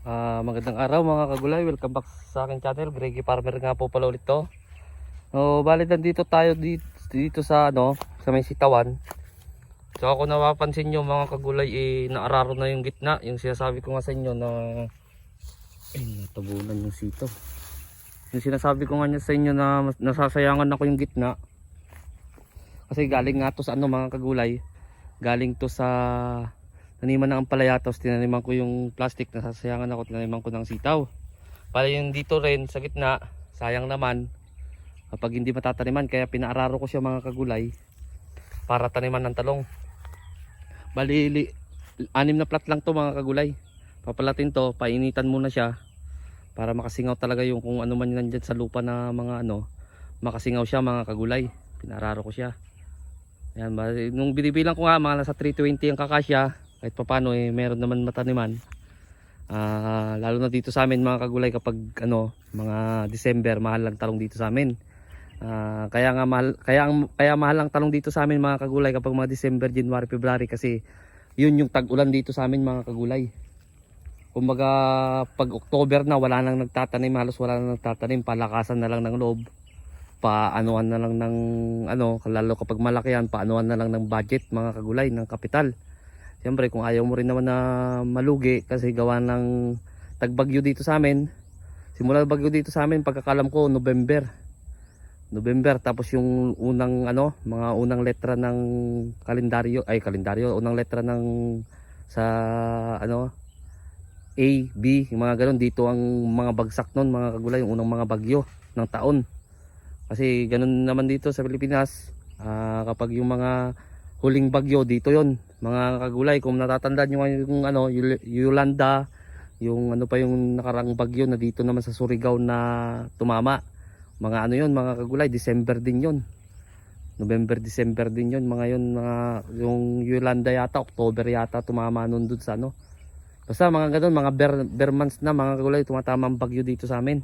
Ah, magandang araw mga kagulay. Welcome back sa aking channel. Greggy Farmer nga po pala ulit to. So, bali nandito tayo dito, dito sa ano, sa may sitawan. So ako napapansin nyo mga kagulay eh naararo na yung gitna. Yung sinasabi ko nga sa inyo na ay natabunan yung sito. Yung sinasabi ko nga sa inyo na nasasayangan ako yung gitna. Kasi galing nga to sa ano mga kagulay. Galing to sa Naniman ng ampalaya tapos tinaniman ko yung plastic na sasayangan ako tinaniman ko ng sitaw. Para yung dito rin sa gitna, sayang naman kapag hindi matataniman kaya pinaararo ko siya mga kagulay para taniman ng talong. Bali, li, anim na plat lang to mga kagulay. Papalatin to, painitan muna siya para makasingaw talaga yung kung ano man nandyan sa lupa na mga ano, makasingaw siya mga kagulay. Pinararo ko siya. Yan, bali, nung binibilang ko nga mga nasa 320 ang kakasya, kahit papano eh meron naman mataniman. Ah, lalo na dito sa amin mga kagulay kapag ano, mga December mahal lang talong dito sa amin. Ah, kaya nga mahal kaya kaya mahal lang talong dito sa amin mga kagulay kapag mga December, January, February kasi yun yung tag-ulan dito sa amin mga kagulay. Kumbaga pag October na wala nang nagtatanim, halos wala nang nagtatanim, palakasan na lang ng loob. Paanuhan na lang ng ano, lalo kapag malaki yan, paanuhan na lang ng budget mga kagulay ng kapital. Siyempre kung ayaw mo rin naman na malugi kasi gawa ng tagbagyo dito sa amin. Simula bagyo dito sa amin pagkakalam ko November. November tapos yung unang ano, mga unang letra ng kalendaryo ay kalendaryo, unang letra ng sa ano A, B, yung mga ganun dito ang mga bagsak nun, mga kagulay, yung unang mga bagyo ng taon. Kasi ganun naman dito sa Pilipinas, ah, kapag yung mga huling bagyo dito yon mga kagulay kung natatandaan nyo yung ano Yolanda yung ano pa yung nakarang bagyo na dito naman sa Surigao na tumama. Mga ano yon mga kagulay December din yon November December din yon mga yon mga yung Yolanda yata October yata tumama nun dun sa ano. Basta mga ganun mga bear, bear months na mga kagulay tumatama ang bagyo dito sa amin.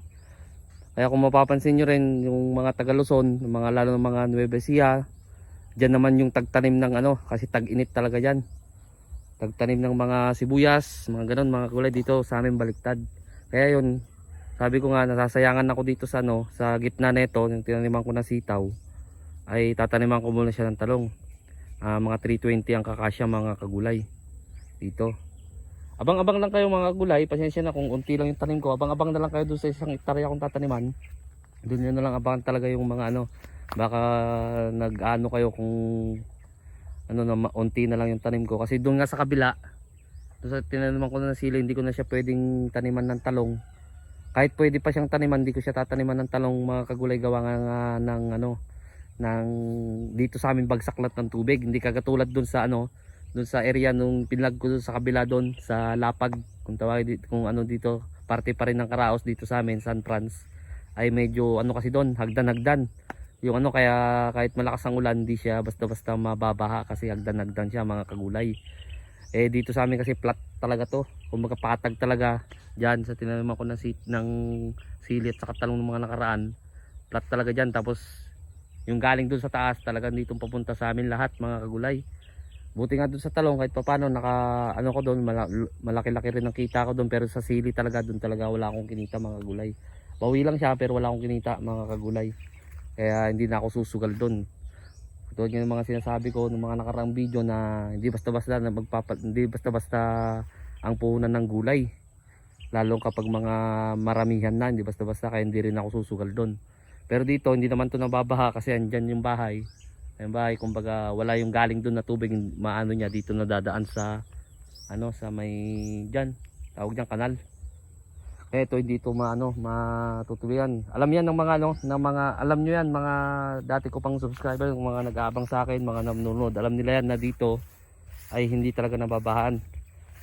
Kaya kung mapapansin nyo rin yung mga taga Luzon mga lalo ng mga Nueva Ecija Diyan naman yung tagtanim ng ano kasi tag-init talaga diyan. Tagtanim ng mga sibuyas, mga ganun mga kulay dito sa amin baliktad. Kaya yun, sabi ko nga nasasayangan ako dito sa ano, sa gitna nito, yung tinaniman ko na sitaw, ay tataniman ko muna siya ng talong. Ah, mga 320 ang kakasya mga kagulay dito. Abang-abang lang kayo mga gulay, pasensya na kung unti lang yung tanim ko. Abang-abang na lang kayo doon sa isang hektarya akong tataniman. Doon nyo na lang abangan talaga yung mga ano, baka nag-ano kayo kung ano na ma- unti na lang yung tanim ko. Kasi doon nga sa kabila doon sa tinaniman ko na ng sili hindi ko na siya pwedeng taniman ng talong. Kahit pwede pa siyang taniman hindi ko siya tataniman ng talong mga kagulay gawa nga, nga ng ano ng dito sa amin bagsak lahat ng tubig. Hindi kagatulad doon sa ano doon sa area nung pinlag ko sa kabila doon sa Lapag kung tawag kung ano dito parte pa rin ng Karaos dito sa amin San Franz. Ay medyo ano kasi doon hagdan-hagdan yung ano kaya kahit malakas ang ulan hindi siya basta-basta mababaha kasi hagdan-hagdan siya mga kagulay. Eh dito sa amin kasi flat talaga to. Kumbaga patag talaga diyan sa tinaniman ko ng, sit, ng sili at saka talong ng mga nakaraan. Flat talaga diyan tapos yung galing dun sa taas talaga dito papunta sa amin lahat mga kagulay. Buti nga dun sa talong kahit papano naka ano ko doon malaki-laki rin ang kita ko doon pero sa sili talaga doon talaga wala akong kinita mga kagulay. Bawi lang siya pero wala akong kinita mga kagulay kaya hindi na ako susugal doon. Tulad ng mga sinasabi ko ng mga nakaraang video na hindi basta-basta na magpapa hindi basta-basta ang puhunan ng gulay. Lalo kapag mga maramihan na, hindi basta-basta kaya hindi rin ako susugal doon. Pero dito hindi naman to nababaha kasi andyan yung bahay. Yung bahay kumbaga wala yung galing doon na tubig maano niya dito nadadaan sa ano sa may diyan tawag diyan kanal. Ito hindi ito maano matutuluyan. Alam yan ng mga ano, ng mga alam nyo yan mga dati ko pang subscriber, yung mga nag-aabang sa akin, mga nanonood. Alam nila yan na dito ay hindi talaga nababahaan.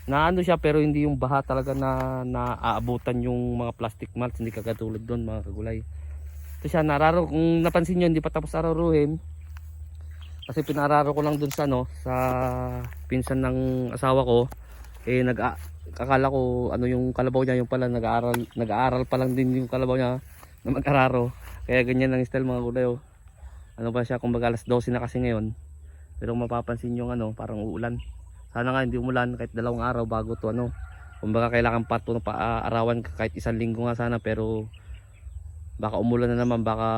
Naano siya pero hindi yung baha talaga na naaabutan yung mga plastic mats, hindi kagatulad doon mga kagulay. Ito siya nararo kung napansin niyo hindi pa tapos araruhin. Kasi pinararo ko lang doon sa ano, sa pinsan ng asawa ko eh nag akala ko ano yung kalabaw niya yung pala nag-aaral nag-aaral pa lang din yung kalabaw niya na mag-araro. Kaya ganyan lang style mga kulay oh. ano ba siya kumbaga alas 12 na kasi ngayon. Pero mapapansin yung ano parang uulan. Sana nga hindi umulan kahit dalawang araw bago to ano. Kumbaga kailangan pa ito paarawan ka kahit isang linggo nga sana pero baka umulan na naman baka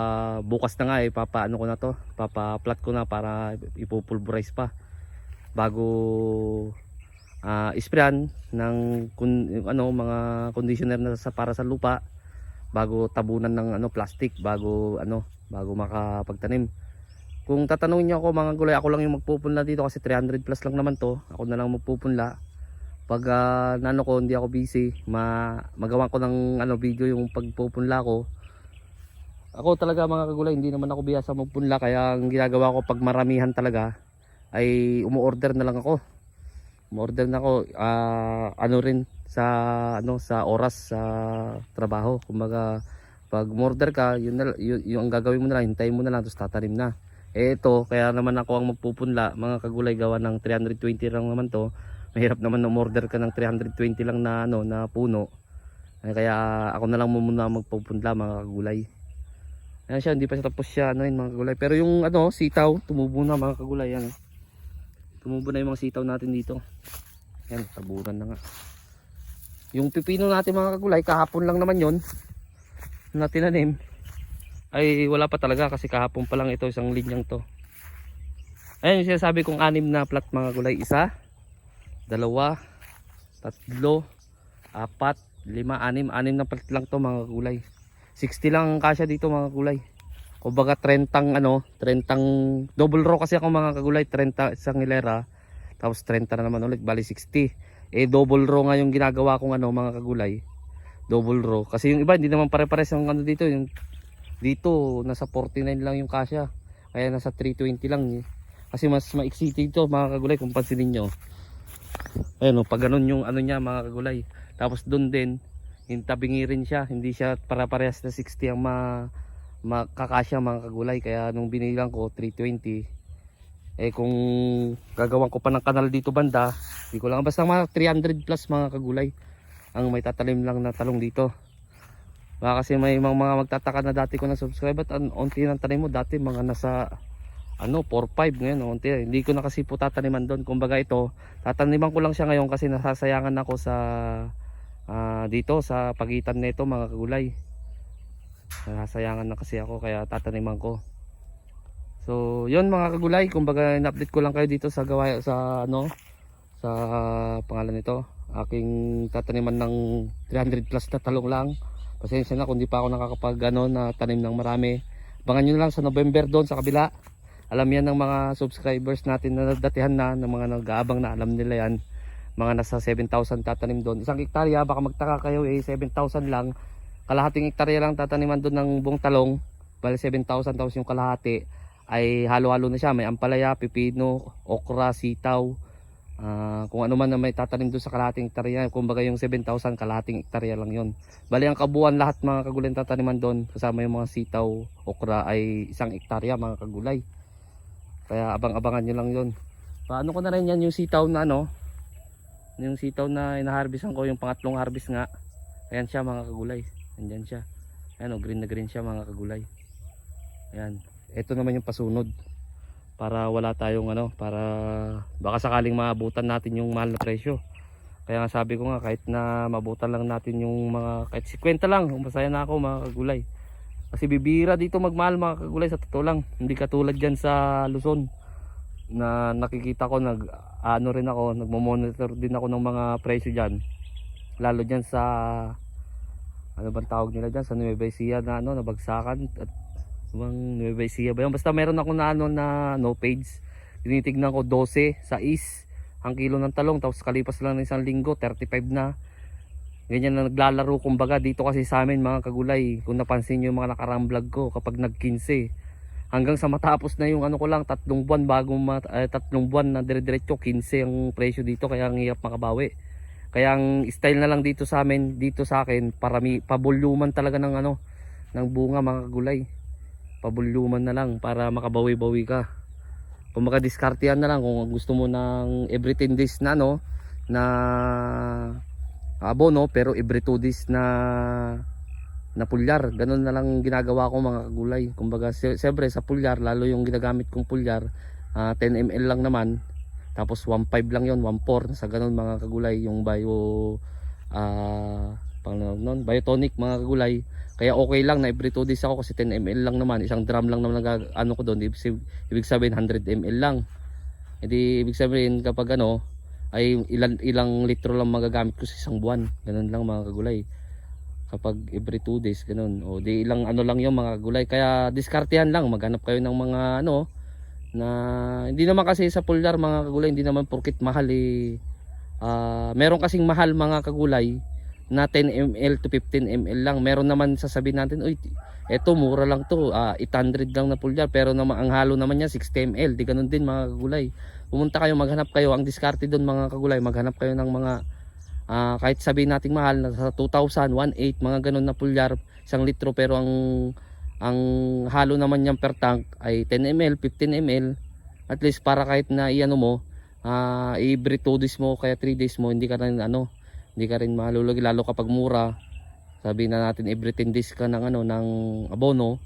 bukas na nga eh ko na to papa-plat ko na para ipupulverize pa. Bago ah isprayan ng kun, ano mga conditioner na sa para sa lupa bago tabunan ng ano plastic bago ano bago makapagtanim. Kung tatanungin niyo ako mga gulay ako lang yung magpupunla dito kasi 300 plus lang naman to. Ako na lang magpupunla. Pag ah, nano ko hindi ako busy ma magawa ko ng ano video yung pagpupunla ko. Ako talaga mga kagulay hindi naman ako biyasa magpunla kaya ang ginagawa ko pag maramihan talaga ay umu-order na lang ako umu-order na ako ah, ano rin sa ano sa oras sa trabaho kumbaga pag order ka yun, na, yun, yung ang gagawin mo na lang hintayin mo na lang tapos tatanim na eh ito kaya naman ako ang magpupunla mga kagulay gawa ng 320 lang naman to mahirap naman na order ka ng 320 lang na ano na puno Eh, kaya ako na lang muna magpupunla mga kagulay Ayan siya, hindi pa siya tapos siya ano yun mga kagulay. Pero yung ano, sitaw, tumubo na mga kagulay. Yan. Tumubo na yung mga sitaw natin dito. Yan, taburan na nga. Yung pipino natin mga kagulay, kahapon lang naman yon na tinanim. Ay wala pa talaga kasi kahapon pa lang ito isang linyang to. Ayan yung sinasabi kong anim na plat mga kagulay. Isa, dalawa, tatlo, apat, lima, anim. Anim na plat lang to mga kagulay. 60 lang ang kasya dito mga kagulay. Kumbaga 30 ano, 30 double row kasi ako mga kagulay, 30 isang hilera. Tapos 30 na naman ulit, bali 60. Eh double row nga yung ginagawa kong ano mga kagulay. Double row. Kasi yung iba hindi naman pare-pares yung ano dito, yung dito nasa 49 lang yung kasya. Kaya nasa 320 lang eh. Kasi mas maiksi dito mga kagulay kung pansinin nyo. Ayun, oh, pag ganun yung ano niya mga kagulay. Tapos doon din, hintabingi rin siya hindi siya para parehas na 60 ang ma makakasya mga kagulay. Kaya nung binilang ko 320 eh kung gagawan ko pa ng kanal dito banda hindi ko lang basta mga 300 plus mga kagulay ang may tatalim lang na talong dito. Baka kasi may mga, mga magtataka na dati ko na subscribe at ang unti ng tanim mo. Dati mga nasa ano 4-5 ngayon unti. Hindi ko na kasi po tataniman doon. Kumbaga ito tataniman ko lang siya ngayon kasi nasasayangan ako sa Ah, dito sa pagitan nito mga kagulay nasayangan na kasi ako kaya tataniman ko. So yun mga kagulay kumbaga in-update ko lang kayo dito sa gawa sa ano sa pangalan nito. Aking tataniman ng 300 plus na talong lang. Pasensya na kung di pa ako nakakapag ano, na tanim ng marami. Abangan nyo lang sa November doon sa kabila. Alam yan ng mga subscribers natin na datihan na ng mga nag-aabang na alam nila yan. Mga nasa 7,000 tatanim doon. Isang hektarya, baka magtaka kayo eh, 7,000 lang. Kalahating hektarya lang tataniman doon ng buong talong. Bali 7,000 tapos yung kalahati ay halo-halo na siya. May ampalaya, pipino, okra, sitaw. ah, kung ano man na may tatanim doon sa kalahating hektarya. Kumbaga yung 7,000 kalahating hektarya lang yon. Bali ang kabuuan lahat mga kagulay tataniman doon. Kasama yung mga sitaw, okra ay isang hektarya mga kagulay. Kaya abang-abangan nyo lang yon. Paano ko na rin yan yung sitaw na ano, yung sitaw na inaharbisan ko yung pangatlong harvest nga ayan siya mga kagulay andyan siya. Ayan o green na green siya mga kagulay. Ayan. Ito naman yung pasunod. Para wala tayong ano para baka sakaling maabutan natin yung mahal na presyo. Kaya nga sabi ko nga kahit na mabutan lang natin yung mga kahit 50 lang masaya na ako mga kagulay. Kasi bibira dito magmahal mga kagulay sa totoo lang. Hindi katulad dyan sa Luzon na nakikita ko nag ano rin ako nagmo-monitor din ako ng mga presyo diyan lalo diyan sa ano bang tawag nila diyan sa Nueva Ecija na ano nabagsakan at bang Nueva Ecija ba yun? Basta meron ako na ano na no page. Tinitignan ko 12 sa is ang kilo ng talong tapos kalipas lang ng isang linggo 35 na. Ganyan na naglalaro kumbaga dito kasi sa amin mga kagulay kung napansin nyo yung mga nakarang vlog ko kapag nag 15 hanggang sa matapos na yung ano ko lang tatlong buwan bago mat, eh, tatlong buwan na dire-diretso 15 ang presyo dito kaya ang hirap makabawi kaya ang style na lang dito sa amin dito sa akin parami pabulyuman talaga ng ano ng bunga mga kagulay pabulyuman na lang para makabawi-bawi ka kung makadiskartehan na lang kung gusto mo ng every 10 days na no na abono pero every 2 days na na pulyar. Ganun na lang ginagawa ko mga kagulay. Kumbaga, si- siyempre sa pulyar, lalo yung ginagamit kong pulyar, ah, 10 ml lang naman. Tapos 1.5 lang yon 1.4 sa ganun mga kagulay yung bio ah pang noon, biotonic mga kagulay. Kaya okay lang na every 2 days ako kasi 10 ml lang naman, isang drum lang naman nag ano ko doon, ibig, sab- ibig sabihin 100 ml lang. Hindi ibig sabihin kapag ano ay ilan ilang litro lang magagamit ko sa isang buwan. Ganun lang mga kagulay. Kapag every 2 days ganun. O di ilang ano lang yung mga kagulay. Kaya diskartehan lang, maghanap kayo ng mga ano na hindi naman kasi sa pulyar mga kagulay, hindi naman porkit mahal eh. Ah, meron kasing mahal mga kagulay na 10 ml to 15 ml lang. Meron naman sasabihin natin, uy, eto mura lang to, ah, 800 lang na pulyar. Pero naman, ang halo naman niya 60 ml. Di ganun din mga kagulay. Pumunta kayo, maghanap kayo. Ang diskarte doon mga kagulay, maghanap kayo ng mga ah, kahit sabihin natin mahal na sa 2,000, 1,800, mga ganun na pulyar, isang litro pero ang ang halo naman niyang per tank ay 10 ml, 15 ml. At least para kahit na iano mo, ah every 2 days mo kaya 3 days mo hindi ka rin ano, hindi ka rin malulugi lalo kapag mura. Sabi na natin every 10 days ka ng ano ng abono.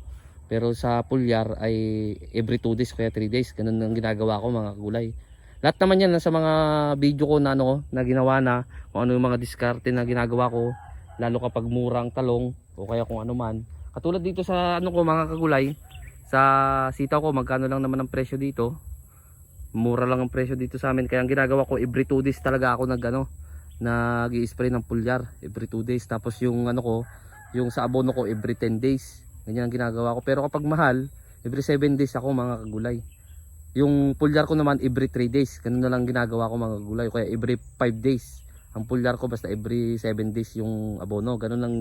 Pero sa pulyar ay every 2 days kaya 3 days. Ganun ang ginagawa ko mga kagulay. Lahat naman yan nasa mga video ko na ano na ginawa na kung ano yung mga diskarte na ginagawa ko lalo kapag murang talong o kaya kung ano man. Katulad dito sa ano ko mga kagulay sa sitaw ko magkano lang naman ang presyo dito. Mura lang ang presyo dito sa amin kaya ang ginagawa ko every 2 days talaga ako nag ano nag-i-spray ng pulyar every 2 days tapos yung ano ko yung sa abono ko every 10 days. Ganyan ang ginagawa ko pero kapag mahal every 7 days ako mga kagulay. Yung pulyar ko naman every 3 days. Ganun na lang ginagawa ko mga gulay. Kaya every 5 days. Ang pulyar ko basta every 7 days yung abono. Ganun lang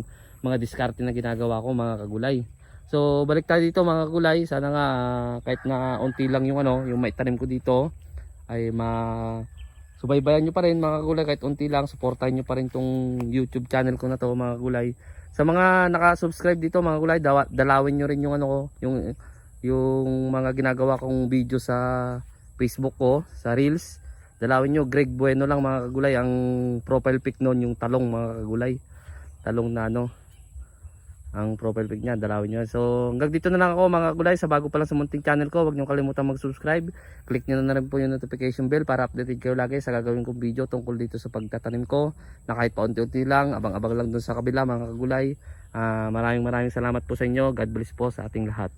mga diskarte na ginagawa ko mga kagulay. So balik tayo dito mga kagulay. Sana nga ah, kahit na unti lang yung ano, yung maitanim ko dito ay ma subaybayan nyo pa rin mga kagulay kahit unti lang supportahan nyo pa rin tong YouTube channel ko na to mga kagulay. Sa mga naka-subscribe dito mga kagulay, dawa, dalawin nyo rin yung ano ko, yung yung mga ginagawa kong video sa Facebook ko, sa Reels. Dalawin nyo, Greg Bueno lang mga kagulay. Ang profile pic noon yung talong mga kagulay. Talong na ano. Ang profile pic niya, dalawin nyo. So hanggang dito na lang ako mga kagulay. Sa bago pa lang sa munting channel ko, huwag nyo kalimutan mag-subscribe. Click nyo na rin po yung notification bell para updated kayo lagi sa gagawin kong video tungkol dito sa pagtatanim ko. Na kahit paunti-unti lang, abang-abang lang dun sa kabila mga kagulay. Ah, maraming maraming salamat po sa inyo. God bless po sa ating lahat.